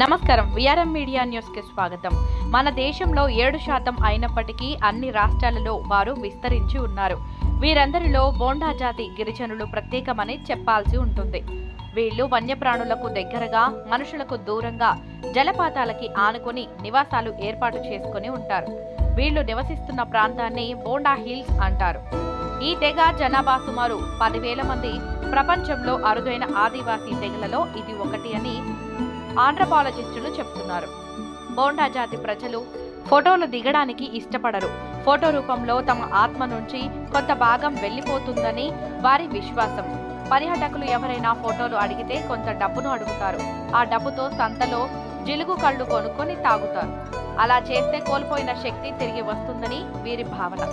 నమస్కారం. VRM media న్యూస్కి స్వాగతం. మన దేశంలో ఏడు శాతం అయినప్పటికీ అన్ని రాష్ట్రాలలో వారు విస్తరించి ఉన్నారు. వీరందరిలో బోండా జాతి గిరిజనులు ప్రత్యేకమని చెప్పాల్సి ఉంటుంది. వీళ్ళు వన్యప్రాణులకు దగ్గరగా మనుషులకు దూరంగా జలపాతాలకి ఆనుకొని నివాసాలు ఏర్పాటు చేసుకొని ఉంటారు. వీళ్ళు నివసిస్తున్న ప్రాంతాన్ని బోండా హిల్స్ అంటారు. ఈ తెగ జనాభా సుమారు పదివేల మంది. ప్రపంచంలో అరుదైన ఆదివాసీ తెగలలో ఇది ఒకటి అని ఆంథ్రపాలజిస్టులు చెప్తున్నారు. బోండా జాతి ప్రజలు ఫోటోలు దిగడానికి ఇష్టపడరు. ఫోటో రూపంలో తమ ఆత్మ నుంచి కొంత భాగం వెళ్ళిపోతుందని వారి విశ్వాసం. పర్యాటకులు ఎవరైనా ఫోటోలు అడిగితే కొంత డబ్బును అడుగుతారు. ఆ డబ్బుతో సంతలో జిలుగు కళ్ళు కొనుక్కొని తాగుతారు. అలా చేస్తే కోల్పోయిన శక్తి తిరిగి వస్తుందని వీరి భావన.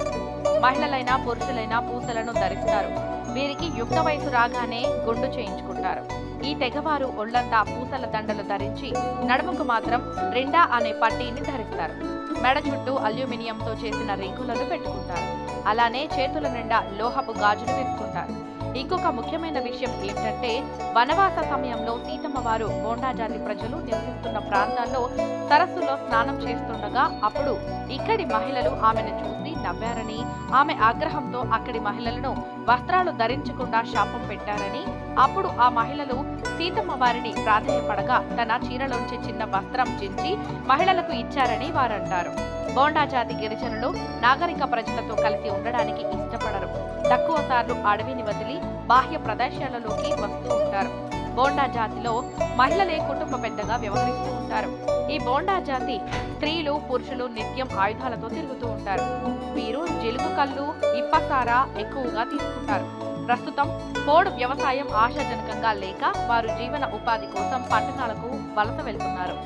మహిళలైనా పురుషులైనా పూసలను ధరిస్తారు. వీరికి యుక్త వయసు రాగానే గుండు చేయించుకుంటారు. ఈ తెగవారు ఒళ్ళంతా పూసల దండలు ధరించి నడుముకు మాత్రం రెండా అనే పట్టీని ధరిస్తారు. మెడ చుట్టూ అల్యూమినియంతో చేసిన రింగులను పెట్టుకుంటారు. అలానే చేతుల నిండా లోహపు గాజులు వేసుకుంటారు. ఇంకొక ముఖ్యమైన విషయం ఏంటంటే వనవాస సమయంలో సీతమ్మ వారు జాతి ప్రజలు నివసిస్తున్న ప్రాంతాల్లో సరస్సులో స్నానం చేస్తుండగా అప్పుడు ఇక్కడి మహిళలు ఆమెను చూసి నవ్వారని ఆమె ఆగ్రహంతో అక్కడి మహిళలను వస్త్రాలు ధరించకుండా శాపం పెట్టారని అప్పుడు ఆ మహిళలు సీతమ్మ వారిని ప్రాధాన్యపడగా తన చీరలోంచి చిన్న వస్త్రం చించి మహిళలకు ఇచ్చారని వారంటారు. బోండా జాతి గిరిజనులు నాగరిక ప్రజలతో కలిసి ఉండడానికి ఇష్టపడరు. తక్కువ సార్లు అడవిని వదిలి బాహ్య ప్రదేశాలలోకి వస్తూ ఉంటారు. బోండా జాతిలో మహిళలే కుటుంబ పెద్దగా వ్యవహరిస్తూ ఉంటారు. ఈ బోండా జాతి స్త్రీలు పురుషులు నిత్యం ఆయుధాలతో తిరుగుతూ ఉంటారు. వీరు జిలుగు కళ్ళు ఇప్పసారా ఎక్కువగా తీసుకుంటారు. ప్రస్తుతం పోడు వ్యవసాయం ఆశాజనకంగా లేక వారు జీవన ఉపాధి కోసం పట్టణాలకు వలస వెళ్తున్నారు.